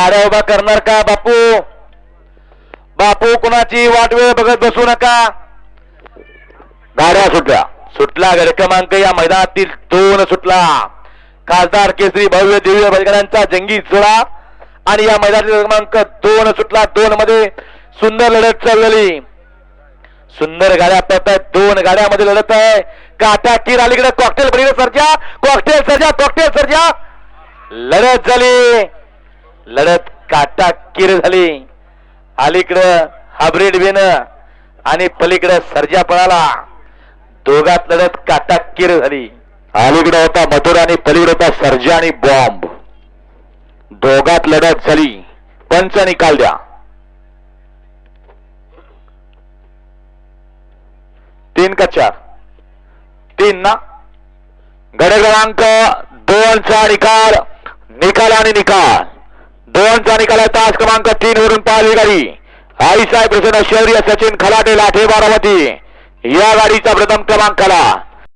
गाड्या उभा करणार का बापू? बापू कुणाची वाट वेळ बघत बसू नका. गाड्या सुटल्या. सुटला गड क्रमांक या मैदानातील दोन सुटला. खासदार केसरी भव्य दिव्य बैलगाड्यांचा जंगी जोडा. आणि या मैदानातील क्रमांक दोन सुटला. दोन मध्ये सुंदर लढत चाललेली सुंदर गाड्या पळत दोन गाड्यामध्ये लढत आहे. काटा किर अलीकडे कॉकटेल बळीकडे Sarja. Cocktail Sarja cocktail Sarja. लढत झाली. लढत काटा किर झाली. अलीकडं हाब्रिड बेन आणि पलीकडं सर्जा पळाला दोघात लढत काटा किर झाली. अलीकडे होता मथुर आणि पलीकडे होता सर्जा आणि बॉम्ब. दोघात लढत झाली. पंच निकाल द्या. तीन का चार? तीन ना? गड क्रमांक दोनचा निकाल निकाल आणि निकाल. दोनचा निकाल तास क्रमांक तीन वरून पाहिली गाडी. आईसाहेब प्रसन्न शौर्य सचिन खलाटे लाठे बारामती. या गाडीचा प्रथम क्रमांकाला